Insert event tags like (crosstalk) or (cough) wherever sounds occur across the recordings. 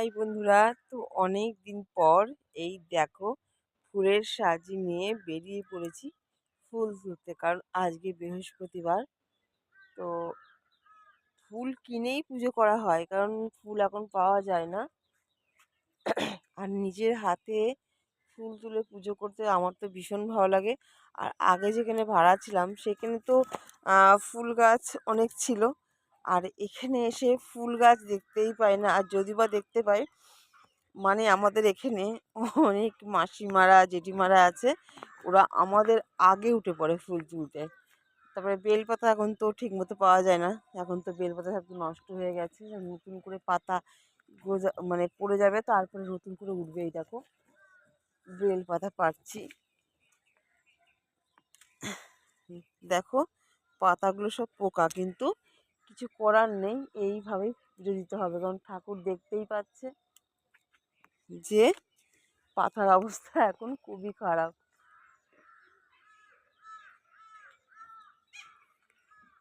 High বন্ধুরা। তো অনেক দিন পর এই দেখো ফুলের সাজি নিয়ে বেরিয়ে পড়েছি ফুল তুলতে কারণ আজকে বৃহস্পতিবার। তো ফুল কিনেই পুজো করা হয়, কারণ ফুল এখন পাওয়া যায় না। আর নিজের হাতে ফুল তুলে পুজো করতে আমার তো ভীষণ ভালো লাগে। আর আগে যেখানে ভাড়া ছিলাম, সেখানে তো ফুল গাছ অনেক ছিল। আর এখানে এসে ফুল গাছ দেখতেই পাই না। আর যদি বা দেখতে পাই মানে আমাদের এখানে অনেক মাসিমারা, জেঠিমারা আছে, ওরা আমাদের আগে উঠে পড়ে ফুল তুলতে। তারপরে বেলপাতা এখন তো ঠিক মতো পাওয়া যায় না। এখন তো বেলপাতা সব নষ্ট হয়ে গেছে নতুন করে পাতা গোজা মানে পড়ে যাবে, তারপরে নতুন করে উঠবে, এই দেখো, বেলপাতা পাচ্ছি দেখো, পাতাগুলো সব পোকা কিন্তু কিছু করার নেই, এইভাবেই পুজো দিতে হবে। কারণ ঠাকুর দেখতেই পাচ্ছে যে পাতার অবস্থা এখন খুবই খারাপ।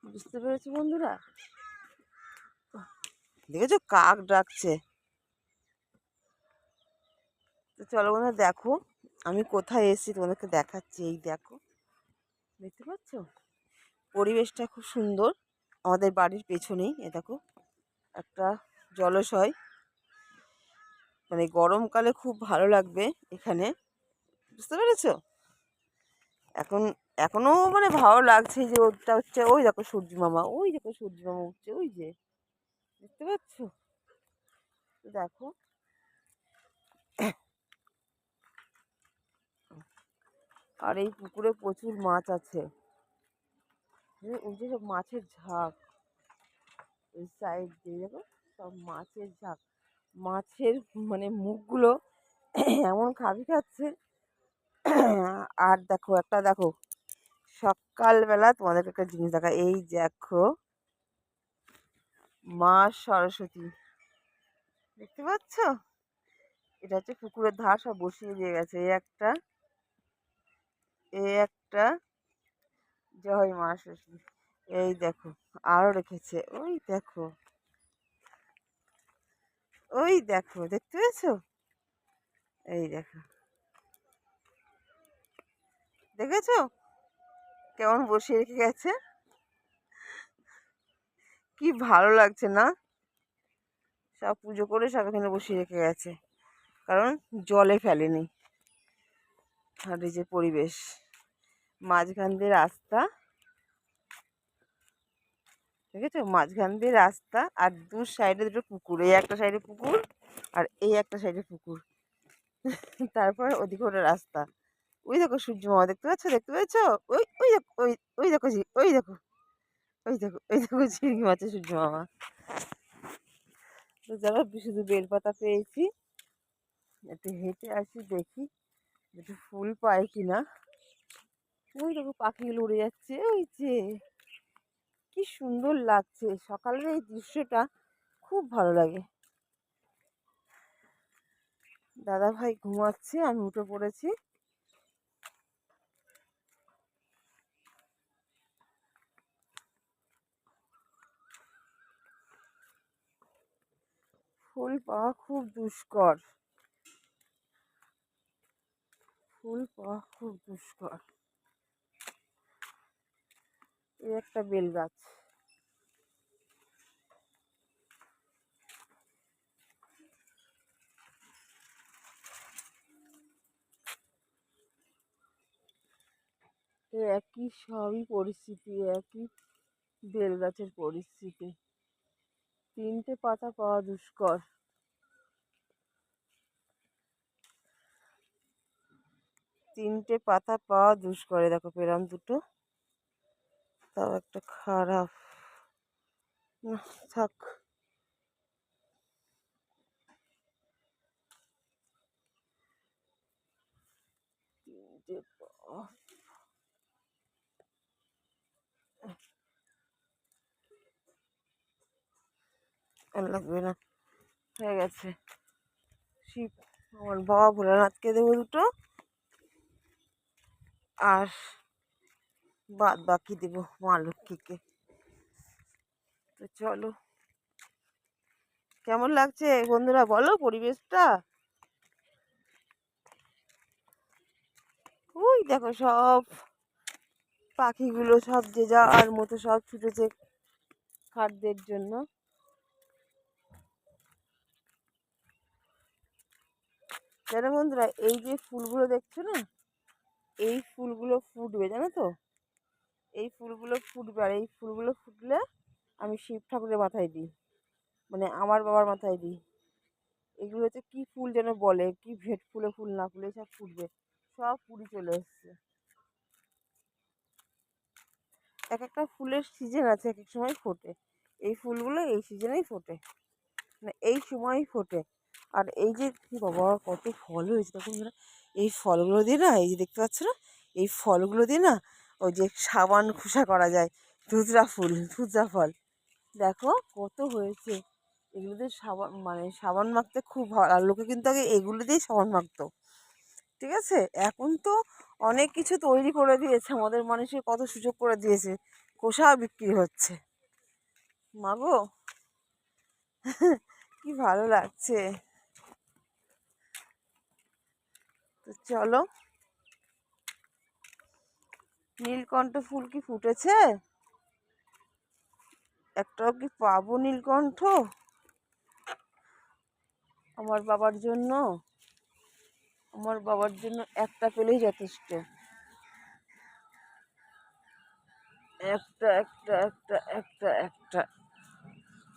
বুঝতে পেরেছি বন্ধুরা? দেখেছ কাক ডাকছে? তো চলো বন্ধুরা, দেখো, আমি কোথায় এসেছি তোমাদেরকে দেখাচ্ছি। এই দেখো, দেখতে পাচ্ছ? পরিবেশটা খুব সুন্দর। আমাদের বাড়ির পেছনেই, এ দেখো, একটা জলাশয়। মানে গরমকালে খুব ভালো লাগবে এখানে। বুঝতে পেরেছ? এখন এখনও মানে ভালো লাগছে যে ওটা হচ্ছে, ওই দেখো সূর্য মামা, ওই দেখো সূর্য মামা উঠছে, ওই যে, দেখতে পাচ্ছ? দেখো। আর এই পুকুরে প্রচুর মাছ আছে। ওই যে সব মাছের ঝাঁক, ওই সাইড দিয়ে দেখো, সব মাছের ঝাঁক। মাছের মানে মুখগুলো এমন খাবি খাচ্ছে। আর দেখো, একটা দেখো, সকালবেলা তোমাদের একটা জিনিস দেখা, এই দেখো, মা সরস্বতী, দেখতে পাচ্ছ? এটা হচ্ছে পুকুরের ধার সব বসিয়ে দিয়ে গেছে এই একটা এই একটা জয় মা সরস্বতী এই দেখো আরও রেখেছে, ওই দেখো। ওই দেখো, দেখতে পেয়েছ? এই দেখো। দেখেছ? কেমন বসে রেখে গেছে? কি ভালো লাগছে না? সব পুজো করে সব এখানে বসিয়ে রেখে গেছে। কারণ জলে ফেলেনি। আর এই যে পরিবেশ। মাঝখান দিয়ে রাস্তা। ঠিক আছে? মাঝখান দিয়ে রাস্তা আর দু সাইডে দুটো পুকুর। এই একটা সাইডে পুকুর আর এই একটা সাইডে পুকুর। (laughs) তারপর ওদিকে ওটা রাস্তা। ওই দেখো সূর্য মামা, দেখতে পাচ্ছ? দেখতে পাচ্ছ ওই ওই দেখো, ওই ওই দেখো ওই দেখো। ওই দেখো ওই দেখো ঝিঙ্গি মাছের সূর্য মামা। তো যারা শুধু বেলপাতা পেয়েছি। একটু হেঁটে আসি, দেখি। একটু ফুল পাই কিনা। ওই দেখো পাখিগুলো উড়ে যাচ্ছে, ওই যে। কি সুন্দর লাগছে। সকালের এই দৃশ্যটা খুব ভালো লাগে। দাদা ভাই ঘুমাচ্ছে, আমি উঠে পড়েছি। ফুল পাওয়া খুব দুষ্কর। ফুল পাওয়া খুব দুষ্কর। এই একটা বেল গাছ। একই সবই পরিস্থিতি, একই বেল গাছের পরিস্থিতি। তিনটে পাতা পাওয়া দুষ্কর। তিনটে পাতা পাওয়া দুষ্করে দেখো পেলাম দুটো। তাও একটা খারাপ। থাক। লাগবে না। হয়ে গেছে। শিব, আমার বাবা ভোলানাথকে দেবো দুটো। আর বাদ বাকি দেবো মা লক্ষ্মীকে। তো চলো। কেমন লাগছে বন্ধুরা বলো পরিবেশটা? ওই দেখো সব পাখিগুলো সব যে যার মতো সব ছুটেছে খাদ্যের জন্য। জানো বন্ধুরা এই যে ফুলগুলো দেখছ না? এই ফুলগুলো ফুটবে জানো তো? এই ফুলগুলো ফুটবে আর এই ফুলগুলো ফুটলে আমি শিব ঠাকুরের মাথায় দিই। মানে আমার বাবার মাথায় দিই। এগুলো হচ্ছে কী ফুল যেন বলে, কি ভেট ফুলে ফুল না ফুলে সব ফুটবে। সব পুরি চলে এসছে। এক একটা ফুলের সিজন আছে, এক এক সময় ফোটে। এই ফুলগুলো এই সিজনেই ফোটে। মানে এই সময়ই ফোটে। আর এই যে বাবা, কত ফল হয়েছে তখন এই ফলগুলো দিয়ে না, এই যে দেখতে পাচ্ছ না? এই ফলগুলো দিয়ে না ওই যে সাবান খোসা করা যায়, ধুতরা ফুল, ধুতরা ফল। দেখো কত হয়েছে। এগুলো দিয়ে সাবান মানে সাবান মাখতে খুব ভালো আর লোকে কিন্তু আগে এগুলো দিয়েই সাবান মাখতো। ঠিক আছে? এখন তো অনেক কিছু তৈরি করে দিয়েছে, আমাদের মানুষের কত সুযোগ করে দিয়েছে। খোসাও বিক্রি হচ্ছে। মাগো (laughs) কি ভালো লাগছে। তো চলো নীলকণ্ঠ ফুল কি ফুটেছে? একটাও কি পাবো নীলকণ্ঠ? আমার বাবার জন্য, আমার বাবার জন্য একটা পেলেই যথেষ্ট। একটা একটা একটা একটা একটা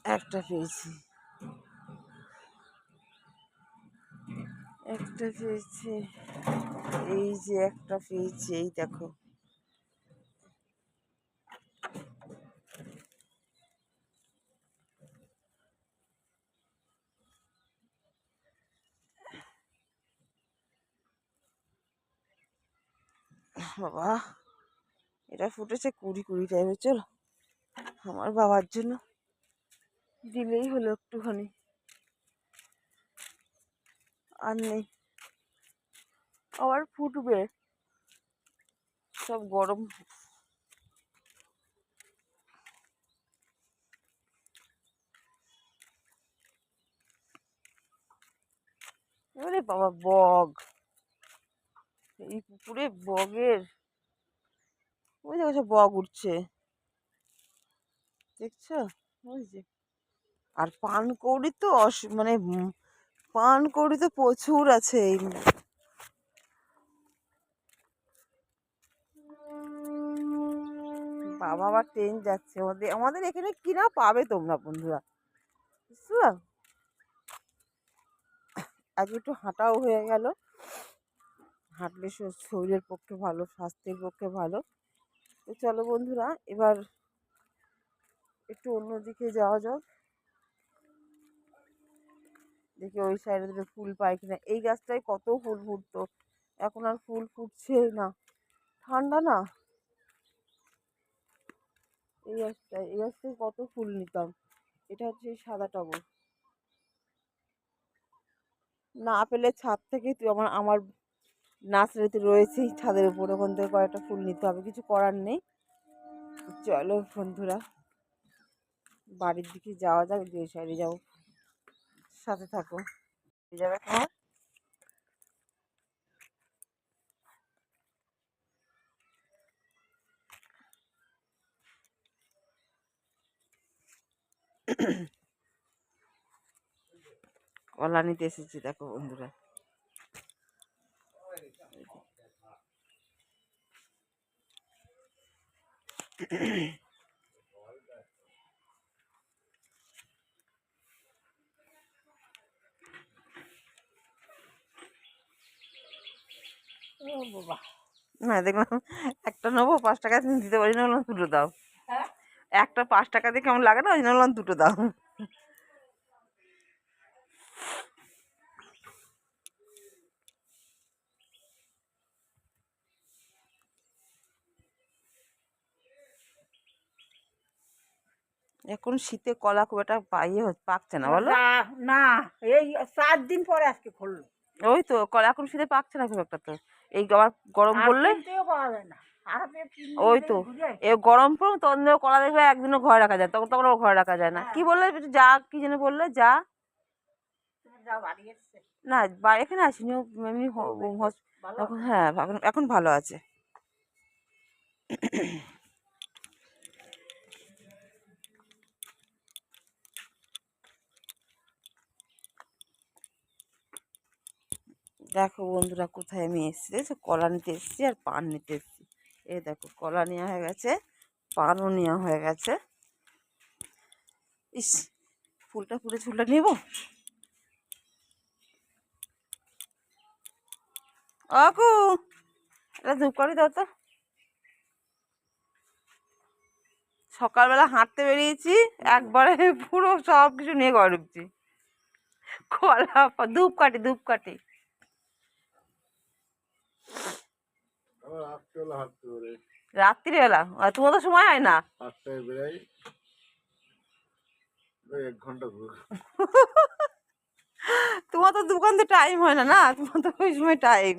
একটা পেয়েছি। একটা পেয়েছি, এই যে একটা পেয়েছি, এই দেখো। বাবা। এটা ফুটেছে কুড়ি কুড়ি টাইমে চলো আমার বাবার জন্য। দিলেই হলো একটুখানি। আর নেই। আবার ফুটবে। সব গরম। এবারে বাবা বগ এই পুকুরে বগের ওই দেখো সব বগ উঠছে। দেখছ? যে। আর পানকৌড়ি তো অস মানে পানকৌড়ি তো প্রচুর আছে এই বাবা আবার ট্রেন যাচ্ছে। আমাদের আমাদের এখানে কিনা পাবে তোমরা বন্ধুরা। বুঝছ আজকে একটু হাঁটাও হয়ে গেল। হাঁটলে শরীরের পক্ষে ভালো, স্বাস্থ্যের পক্ষে ভালো। তো চলো বন্ধুরা, এবার একটু অন্যদিকে যাওয়া যাক। দেখি ওই সাইডে দুটো ফুল পাই কিনা। এই গাছটায় কত ফুল ফুটতো। এখন আর ফুল ফুটছে না। ঠান্ডা না? এই গাছটায় এই গাছটায় কত ফুল নিতাম? এটা হচ্ছে সাদা টগর। না পেলে ছাদ থেকে তুই আমার আমার নার্সারিতে রয়েছেই ছাদের উপর। ওখান থেকে কয়েকটা ফুল নিতে হবে, কিছু করার নেই। চলো বন্ধুরা, বাড়ির দিকে যাওয়া যাক, যে সাইডে যাও সাথে থাকো। যাবে তোমার কলা নিতে এসেছি, দেখো বন্ধুরা। না দেখলাম একটা নেব পাঁচ টাকা দিতে পারি না বললাম দুটো দাও। একটা পাঁচ টাকা দিয়ে কেমন লাগে না ওই জন্য বললাম দুটো দাও। এখন শীতে কলা খুব একটা পাইয়ে পাকছে না বলো। না এই সাত দিন পরে আজকে খুললো। ওই তো কলা এখন শীতে পাকছে না খুব একটা তো। এই আবার গরম পড়লে? না। ওই তো। এ গরম পড়লে তখন কলা দেখবে একদিনও ঘরে রাখা যায় তখন তখন ঘরে রাখা যায় না। কি বললে? যা কি যেন বললে? যা। না এখানে আসিনি এমনি হ্যাঁ এখন ভালো আছে। দেখো বন্ধুরা কোথায় আমি এসেছি দেখছ কলা নিতে এসেছি আর পান নিতে এসেছি। এ দেখো কলা নেওয়া হয়ে গেছে, পানও নেওয়া হয়ে গেছে। ইস, ফুলটা ফুলে ফুলটা নেব? আকু এটা ধূপকাঠি দাও তো। সকালবেলা হাঁটতে বেরিয়েছি, একবারে পুরো সব কিছু নিয়ে ঢুকছি। কলা, ধূপকাঠি ধূপকাঠি। রাত্রেবেলা তোমার তো সময় হয় না? এক ঘণ্টা তোমার তো দোকান তো টাইম হয় না না? তোমার তো ওই সময় টাইম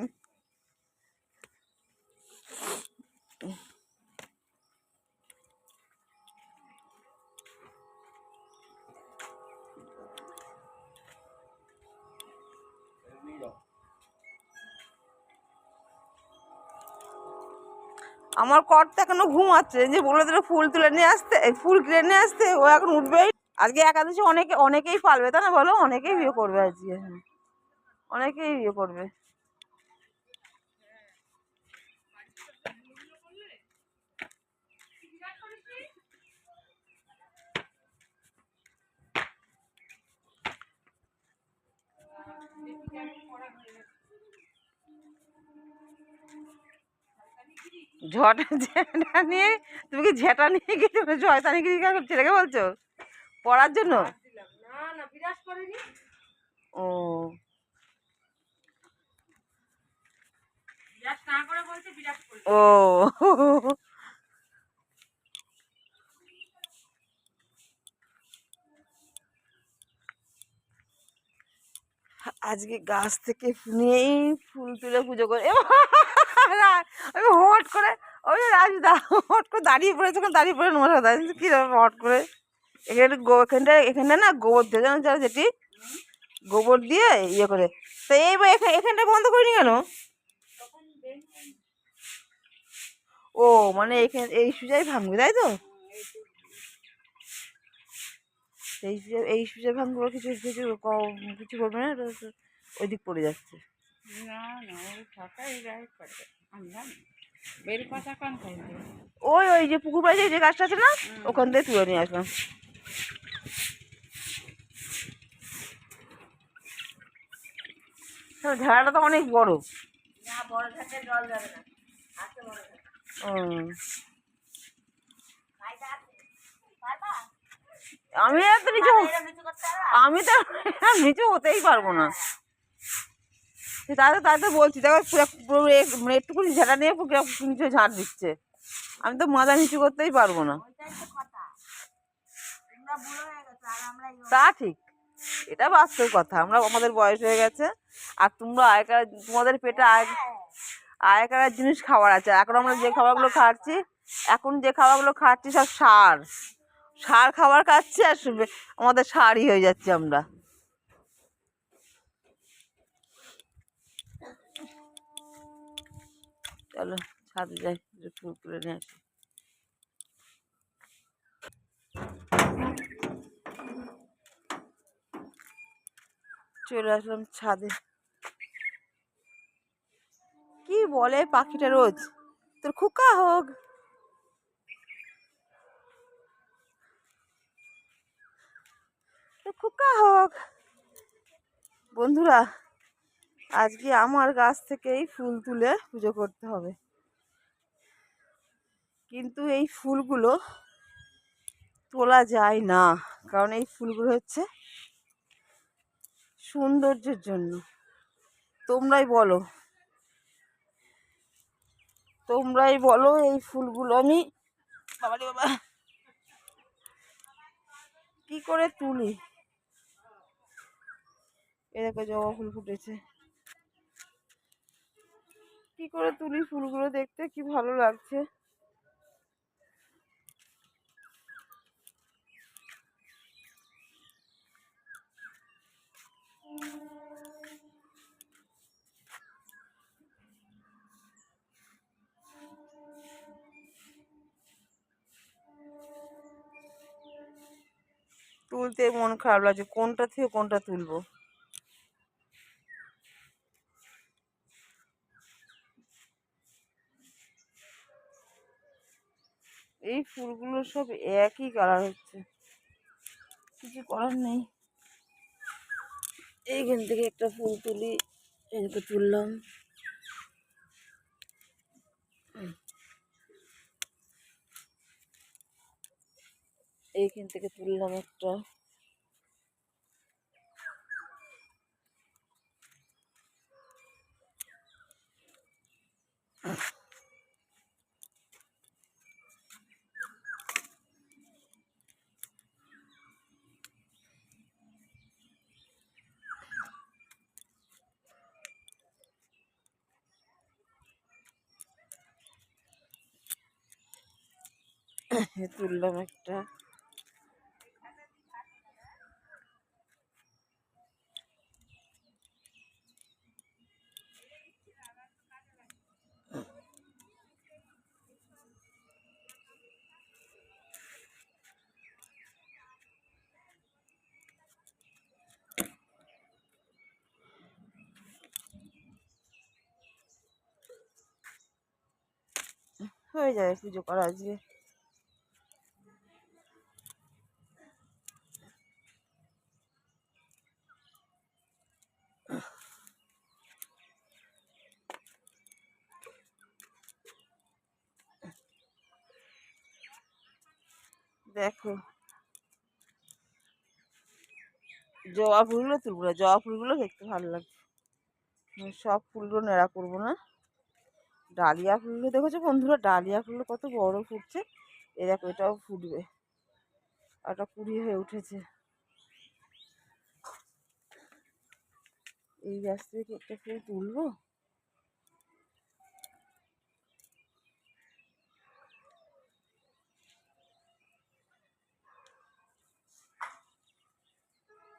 আমার কর তো এখনও ঘুমাচ্ছে, যে বলে দিল ফুল তুলে নিয়ে আসতে ফুল কিনে নিয়ে আসতে, ও এখন উঠবেই। আজকে একাদশী অনেকে, অনেকেই পালবে, তাই না বলো? অনেকেই বিয়ে করবে আজকে। অনেকেই বিয়ে করবে। ঝটা ঝেঁটা নিয়ে তুমি কি ঝেঁটা নিয়ে গেছো জয়তানিগিরি ছেলেকে বলছো? পড়ার জন্য? ও। ও। আজকে গাছ থেকে নিয়েই ফুল তুলে পুজো করে। বাবা, আমি হট করে ওই রাজুদা হট করে দাঁড়িয়ে পড়েছে ওখানে দাঁড়িয়ে পড়ে নোংরা কথা কী হট করে? এখানে এখানটা এখানটা না গোবর দিয়ে জানো যারা যেটি? গোবর দিয়ে ইয়ে করে। তো এই বা এখানে এখানটা বন্ধ করিনি কেন? ও মানে এখানে এই সুজাই ভাঙবে তাই তো? এই সুজা এই সুজা ভাঙবে কিছু কিছু কিছু করবে না ওই দিক পড়ে যাচ্ছে। না না ওই ওই যে পুকুর বাড়ি যে গাছটা আছে না ওখান থেকে তুলে নিয়ে আসলাম। হ্যাঁ, ঢেড়াটা তো অনেক বড়। আমি আর তো নিচু আমি তো নিচু হতেই পারব না। তাই তাই তো বলছি দেখো পুরো মানে একটুকুনি ঝাঁটা নিয়ে নিচে ঝাড় দিচ্ছে। আমি তো মাথা নিচু করতেই পারব না। তা ঠিক। এটা বাস্তব কথা। আমরা আমাদের বয়স হয়ে গেছে আর তোমরা আগেকার তোমাদের পেটে আগে আগেকার জিনিস খাবার আছে। এখন আমরা যে খাবারগুলো খাচ্ছি এখন যে খাবারগুলো খাচ্ছি সব সার। সার খাবার খাচ্ছি আর আমাদের সারই হয়ে যাচ্ছে আমরা। চলো ছাদে যাই ফুল তুলে নিয়ে আসি। চলে আসলাম ছাদে। কি বলে পাখিটা রোজ? তোর খুকা হোক। তোর খুকা হোক। বন্ধুরা আজকে আমার গাছ থেকেই ফুল তুলে পুজো করতে হবে। কিন্তু এই ফুলগুলো তোলা যায় না, কারণ এই ফুলগুলো হচ্ছে সৌন্দর্যের জন্য। তোমরাই বলো। তোমরাই বলো এই ফুলগুলো আমি বাবারে বাবা, কি করে তুলি? এ দেখো জবা ফুল ফুটেছে। কি করে তুলি ফুলগুলো দেখতে, কি ভালো লাগছে। তুলতে মন খারাপ লাগছে, কোনটা থেকে কোনটা তুলবো? এই ফুলগুলো সব একই কালার হচ্ছে। কিছু করার নেই। এইখান থেকে একটা ফুল তুলি এদিকে তুললাম। এইখান থেকে তুললাম একটা। এ তুললাম একটা। হয়ে যাবে পুজো করা আজকে দেখো জবা ফুলগুলো তুলবো না, জবা ফুলগুলো দেখতে ভালো লাগছে। সব ফুলগুলো নেড়া করব না। ডালিয়া ফুলগুলো দেখেছ বন্ধুরা? ডালিয়া ফুলগুলো কত বড় ফুটছে। এ দেখো, এটাও ফুটবে। ওটা কুড়ি হয়ে উঠেছে। এই গাছ থেকে একটা ফুল তুলবো?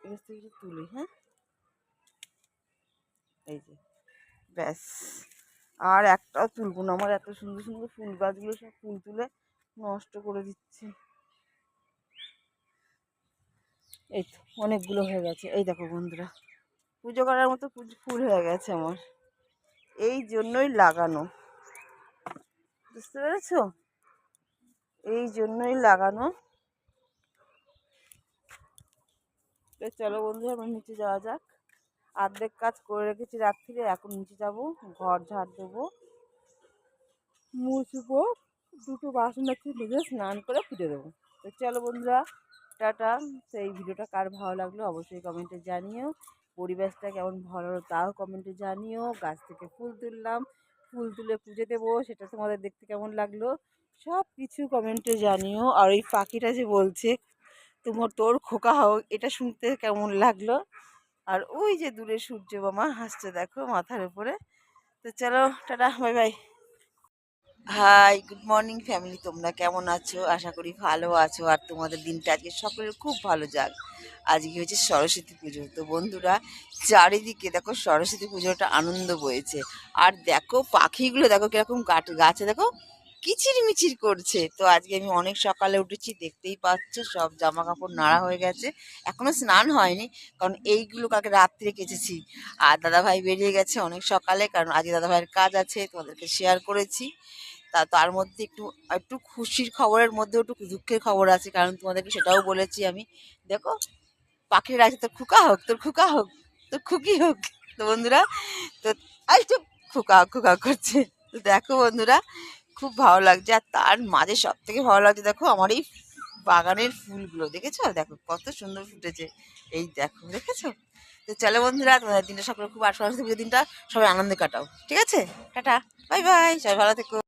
গাছ থেকে তুলি হ্যাঁ? এই যে, ব্যাস। আর একটাও তুলবো না, আমার এত সুন্দর সুন্দর ফুল গাছগুলো সব ফুল তুলে নষ্ট করে দিচ্ছে। এই তো, অনেকগুলো হয়ে গেছে। এই দেখো বন্ধুরা, পুজো করার মতো ফুল হয়ে গেছে আমার। এই জন্যই লাগানো। বুঝতে পেরেছ? এই জন্যই লাগানো। তো চলো বন্ধুরা, আমরা নিচে যাওয়া যাক। অর্ধেক কাজ করে রেখেছি রাত্রিরে, এখন নিচে যাব, ঘর ঝাড় দেবো, মুছবো, দুটো বাসন রাখছি ভেজে স্নান করে পুজো দেবো। তো চলো বন্ধুরা, টাটা। সেই ভিডিওটা কার ভালো লাগল অবশ্যই কমেন্টে জানিও। পরিবেশটা কেমন ভালো হলো তাও কমেন্টে জানিও। গাছ থেকে ফুল তুললাম, ফুল তুলে পুজো দেবো, সেটা তোমাদের দেখতে কেমন লাগল সব কিছু কমেন্টে জানিও। আর ওই পাখিটা যে বলছে তোমার তোর খোকা হোক, এটা শুনতে কেমন লাগল? আর ওই যে দূরে সূর্য মামা হাসছে দেখো মাথার উপরে। তো চলো, tata, bye bye. Hi good morning family তোমরা কেমন আছো? আশা করি ভালো আছো। আর তোমাদের দিনটা আজকে সকলের খুব ভালো যাক। আজকে হচ্ছে সরস্বতী পুজো। তো বন্ধুরা, চারিদিকে দেখো সরস্বতী পুজোটা আনন্দ বয়েছে। আর দেখো পাখিগুলো দেখো কীরকম গাছে দেখো কিচির মিচির করছে। তো আজকে আমি অনেক সকালে উঠেছি, দেখতেই পাচ্ছ সব জামা কাপড় নাড়া হয়ে গেছে। এখনও স্নান হয়নি, কারণ এইগুলো কাকে রাত্রে কেচেছি। আর দাদাভাই বেরিয়ে গেছে অনেক সকালে, কারণ আজকে দাদাভাইয়ের কাজ আছে, তোমাদেরকে শেয়ার করেছি। তা তার মধ্যে একটু একটু খুশির খবরের মধ্যেও একটু দুঃখের খবর আছে, কারণ তোমাদেরকে সেটাও বলেছি আমি। দেখো, পাখির আছে তোর খুকা হোক, তোর খুকা হোক, তোর খুকি হোক, তো বন্ধুরা, তো, আই চুপ, খুকা খুকা করছে। তো দেখো বন্ধুরা খুব ভালো লাগছে। আর তার মাঝে সব থেকে ভালো লাগছে, দেখো আমার এই বাগানের ফুলগুলো, দেখেছ? দেখো কত সুন্দর ফুটেছে। এই দেখো, দেখেছ? তো চলো বন্ধুরা, তোমাদের দিনটা সকলে খুব আশা দিনটা সবাই আনন্দে কাটাও, ঠিক আছে? টাটা, বাই বাই, সবাই ভালো থেকো।